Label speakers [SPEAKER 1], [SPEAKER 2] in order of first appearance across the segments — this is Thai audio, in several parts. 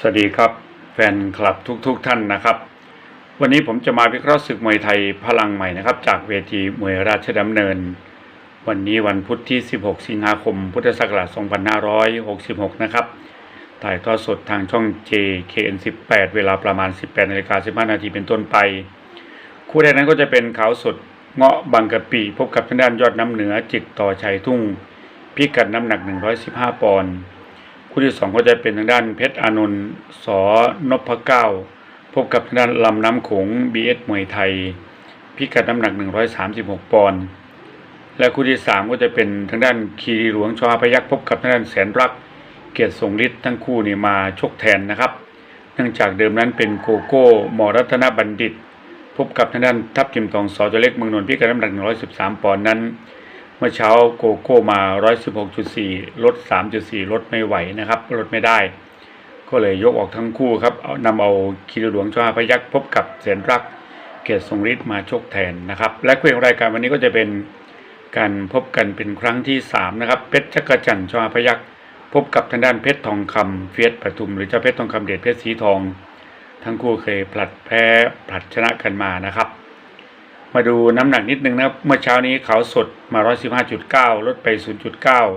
[SPEAKER 1] สวัสดีครับแฟนคลับทุกๆทท่านนะครับ วันนี้ผมจะมาวิเคราะห์ศึกมวยไทยพลังใหม่นะครับ จากเวทีมวยราชดำเนิน วันนี้วันพุธที่ 16 สิงหาคม พุทธศักราช 2566 นะครับถ่ายทอดสดทางช่อง JKN18 เวลาประมาณ 18นาฬิกา15นาทีเป็นต้นไป คู่แรกนั้นก็จะเป็นขาวสดเงาะบางกะปิพบกับทางด้านยอดน้ำเหนือจิตต่อชัยทุ่งพิกัดน้ำหนัก 115 ปอนด์ คู่ที่สองก็จะเป็นทางด้านเพชรอานนท์สอนพเก้าพบกับทางด้านลำน้ำโขง BS มวยไทย พิกัดน้ำหนัก 136 ปอนด์และคู่ที่สามก็จะเป็นทางด้านคีรีหลวงชอพยักษ์พบกับทางด้านแสนรัก เกียรติทรงฤทธิ์ทั้งคู่นี่มาชกแทนนะครับ เนื่องจากเดิมนั้นเป็นโกโก้หมอรัตนบัณฑิต พบกับทางด้านทัพทิมทองสอตัวเล็กเมืองนนท์พิกัดน้ำหนัก 113 ปอนด์นั้น เมื่อเช้าโกโก้มา 116.4 ลด 3.4 ลดไม่ไหวนะครับ ลดไม่ได้ ก็เลยยกออกทั้งคู่ครับเอานำเอาคีรีหลวงชอาพยักษ์พบกับแสนรัก เกียรติทรงฤทธิ์มาชกแทนนะครับ และคู่ของรายการวันนี้ก็จะเป็นการพบกันเป็นครั้งที่ 3 นะครับ เพชรจักรจันทร์ชอาพยักษ์พบกับทางด้านเพชรทองคำเฟียสปทุม หรือเจ้าเพชรทองคำเดชเพชรสีทอง ทั้งคู่เคยผลัดแพ้ผลัดชนะกันมานะครับ มาดูน้ำหนักนิดนึงนะครับ เมื่อเช้านี้เขาสดมา 115.9 ลดไป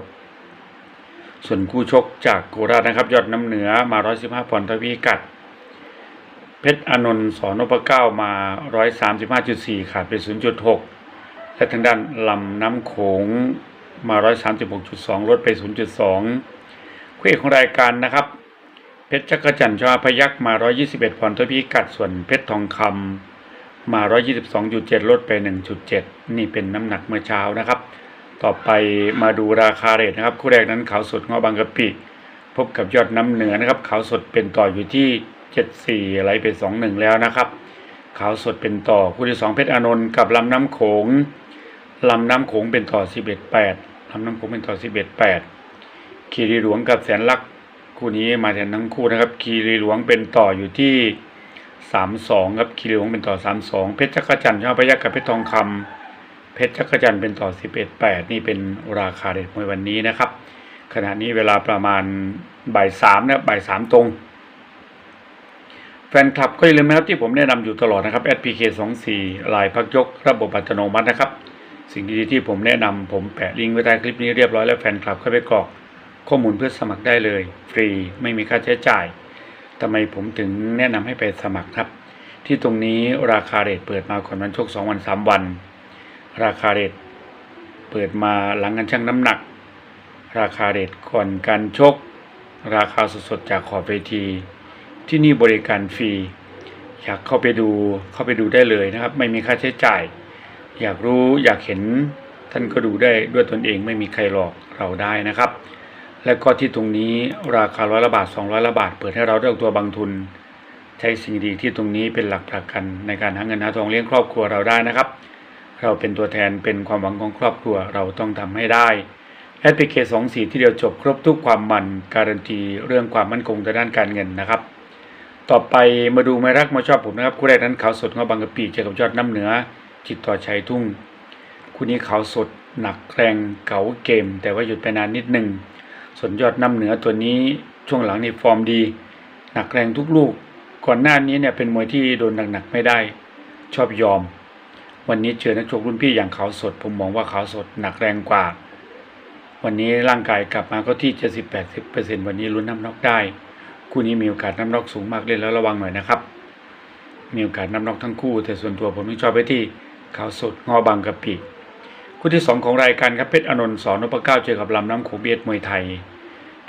[SPEAKER 1] 0.9 ส่วนคู่ชกจากโคราชนะครับ ยอดน้ำเหนือมา 115ปอนด์ทวีกัด เพชรอนนท์สอนพเก้ามา 135.4 ขาดไป 0.6 และทางด้านลำน้ำโขงมา 136.2 ลดไป 0.2 คู่เอกของรายการนะครับ เพชรจักรจันทร์ชอพยักษ์มา 121ปอนด์ทวีกัด ส่วนเพชรทองคำ มา 122.7 ลดไป 1.7 นี่เป็นน้ำหนักเมื่อเช้านะครับ ต่อไปมาดูราคาเรทนะครับ คู่แรกนั้นขาวสดเงาะบางกะปิ พบกับยอดน้ำเหนือนะครับ ขาวสดเป็นต่ออยู่ที่ 74ไหลไป 21 แล้วนะครับ ขาวสดเป็นต่อคู่ที่ 2 เพชรอานนท์กับลำน้ำโขงลำน้ำโขงเป็นต่อ 11.8ลำน้ำโขงเป็นต่อ 11.8คีรีหลวงกับแสนลักษณ์คู่นี้มาแทนทั้งคู่นะครับ คีรีหลวงเป็นต่ออยู่ที่ สามสองครับคีรีวงเป็นต่อสามสองเพชรจักรจันทร์ชอบพยักกับเพชรทองคำเพชรจักรจันทร์เป็นต่อสิบเอ็ดแปดนี่เป็นราคาเด็ดมวยวันนี้นะครับ ขณะนี้เวลาประมาณบ่ายสามนะบ่ายสามตรง แฟนคลับก็อย่าลืมนะครับที่ผมแนะนำอยู่ตลอดนะครับ SPK 2 4ลายพักยกระบบอัตโนมัตินะครับ สิ่งดีๆที่ผมแนะนำผมแปะลิงก์ไว้ใต้คลิปนี้เรียบร้อยแล้วแฟนคลับเข้าไปกรอกข้อมูลเพื่อสมัครได้เลย ฟรีไม่มีค่าใช้จ่าย ทำไมผมถึงแนะนำให้ไปสมัครครับ ที่ตรงนี้ราคาเรทเปิดมาก่อนวันชกสองวันสามวัน ราคาเรทเปิดมาหลังการชั่งน้ำหนัก ราคาเรทก่อนการชก ราคาสดๆจากขอบเวที ที่นี่บริการฟรีอยากเข้าไปดูเข้าไปดูได้เลยนะครับ ไม่มีค่าใช้จ่าย อยากรู้อยากเห็นท่านก็ดูได้ด้วยตนเองไม่มีใครหลอกเราได้นะครับ และก็ที่ตรงนี้ราคาร้อยละบาทสองร้อยละบาท เปิดให้เราได้ออกตัวบางทุน ใช้สิ่งดีที่ตรงนี้เป็นหลักประกันในการหาเงินหาทองเลี้ยงครอบครัวเราได้นะครับ เราเป็นตัวแทนเป็นความหวังของครอบครัวเราต้องทำให้ได้แอดพลิเคสองสีที่เดียวจบครบทุกความมันการันตีเรื่องความมั่นคงทางด้านการเงินนะครับ ต่อไปมาดูไม่รักมาชอบผมนะครับคู่แรกนั้นขาวสดเงาบางกะปิเจอกับยอดน้ำเหนือ จิตต่อชัยทุ่ง คู่นี้ขาวสดหนักแรงเก๋าเกม แต่ว่าหยุดไปนานนิดหนึ่ง ส่วนยอดน้ำเหนือตัวนี้ช่วงหลังนี่ฟอร์มดี หนักแรงทุกลูก ก่อนหน้านี้เนี่ยเป็นมวยที่โดนหนักๆไม่ได้ ชอบยอม วันนี้เจอนักชกรุ่นพี่อย่างขาวสด ผมมองว่าขาวสดหนักแรงกว่า วันนี้ร่างกายกลับมาก็ที่ 70-80%วันนี้ลุ้นน้ำน็อกได้ คู่นี้มีโอกาสน้ำน็อกสูงมากเล่นแล้วระวังหน่อยนะครับ มีโอกาสน้ำน็อกทั้งคู่ แต่ส่วนตัวผมที่ชอบไปที่ขาวสดงอบางกะปิคู่ที่สองของรายการครับเพชรอานนท์สอนนพเก้าเจอกับลำน้ำโขงเบียดมวยไทย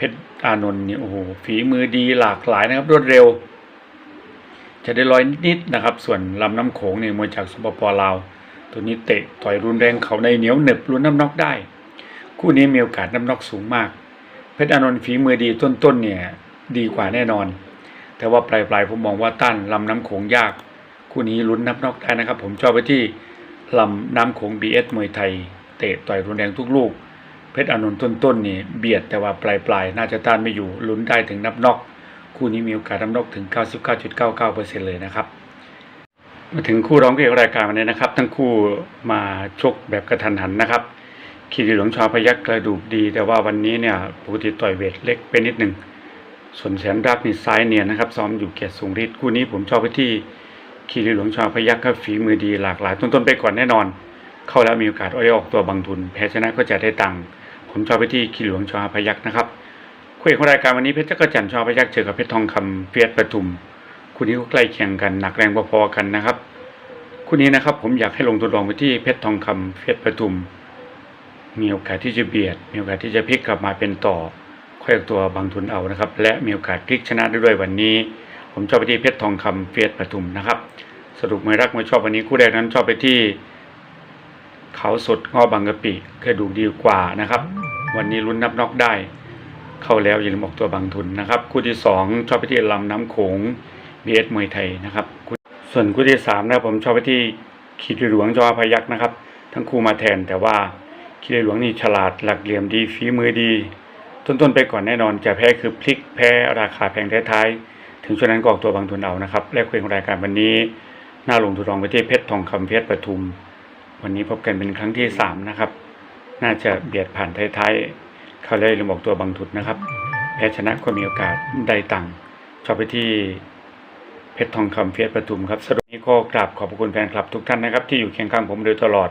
[SPEAKER 1] ชรอานนท์เนี่ยโอ้โหฝีมือดีหลากหลายนะครับ รวดเร็ว จะได้ลอยนิดๆนะครับ ส่วนลำน้ำโขงเนี่ยมวยจากสปปลาว ตัวนี้เตะต่อยรุนแรงเขาในเหนียวเหน็บรุนน้ำน็อกได้ คู่นี้มีโอกาสน้ำน็อกสูงมาก เพชรอานนท์ฝีมือดีต้นๆเนี่ยดีกว่าแน่นอน แต่ว่าปลายๆผมมองว่าต้านลำน้ำโขงยาก คู่นี้ลุ้นนับน็อกได้นะครับ ผมชอบไปที่ลำน้ำโขง BS มวยไทย เตะต่อยรุนแรงทุกลูก เพชรอานนท์ต้นๆนี่เบียดแต่ว่าปลายๆ น่าจะต้านไม่อยู่ลุ้นได้ถึงนับนอก คู่นี้มีโอกาสนับนอกถึง 99.99%เลยนะครับ มาถึงคู่ร้องเอกรายการวันนี้นะครับ ทั้งคู่มาชกแบบกระทันหันนะครับคีรีหลวงชอพยักกระดูกดี แต่ว่าวันนี้เนี่ยปกติต่อยเวทเล็กไปนิดหนึ่งส่วนแสนรักนี่ซ้ายเนียนนะครับ ซ้อมอยู่เกียรติสูงฤทธิ์คู่นี้ผมชอบไปที่คีรีหลวงชอพยัคฆ์ครับฝีมือดีหลากหลายต้นๆไปก่อนแน่นอน เข้าแล้วมีโอกาสอ้อยออกตัวบางทุน แพ้ชนะก็จะได้ตังค์ผมชอบไปที่คีรีหลวงชอพยัคฆ์นะครับคู่เอกของรายการวันนี้เพชรจักรจันทร์ชอพยัคฆ์เจอกับเพชรทองคำเฟียสปทุมคู่นี้ก็ใกล้เคียงกันหนักแรงพอๆกันนะครับคู่นี้นะครับผมอยากให้ลงทุนลองไปที่เพชรทองคำเฟียสปทุม มีโอกาสที่จะเบียด มีโอกาสที่จะพลิกกลับมาเป็นต่อค่อยเอาตัวบางทุนเอานะครับ และมีโอกาสพลิกชนะได้ด้วยวันนี้ ผมชอบไปที่เพชรทองคำเฟียสปทุมนะครับสรุปไม่รักไม่ชอบวันนี้คู่แรกนั้นชอบไปที่ เขาสดงอบางกะปิกระดูกดีกว่านะครับ วันนี้ลุ้นนับนอกได้ เข้าแล้วอย่าลืมออกตัวบางทุนนะครับ คู่ที่สองชอบไปที่ลำน้ำโขงบีเอสมวยไทยนะครับ ส่วนคู่ที่สามนะผมชอบไปที่ขีดหลวงจอพยักษ์นะครับ ทั้งคู่มาแทนแต่ว่าขีดหลวงนี่ฉลาดหลักเหลี่ยมดีฝีมือดี ต้นๆไปก่อนแน่นอนจะแพ้คือพลิกแพ้ราคาแพงท้ายๆถึงช่วงนั้นก็ออกตัวบางทุนเอานะครับและคุยของรายการวันนี้น่าลงทุนรองไปที่เพชรทองคำเพชรปทุม วันนี้พบกันเป็นครั้งที่สามนะครับ น่าจะเบียดผ่านท้ายๆเขาเลยลืมบอกตัวบางทุนนะครับ แพ้ชนะก็มีโอกาสได้ตังค์ชอบไปที่เพชรทองคำเฟียสปทุมครับสรุปนี้ก็กราบขอบพระคุณแฟนคลับทุกท่านนะครับ ที่อยู่เคียงข้างผมโดยตลอด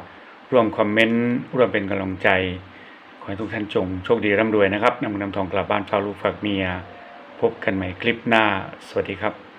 [SPEAKER 1] ร่วมคอมเมนต์ร่วมเป็นกำลังใจ ขอให้ทุกท่านจงโชคดีร่ำรวยนะครับนำเงินนำทองกลับบ้านฝากลูกฝากเมีย พบกันใหม่คลิปหน้า สวัสดีครับ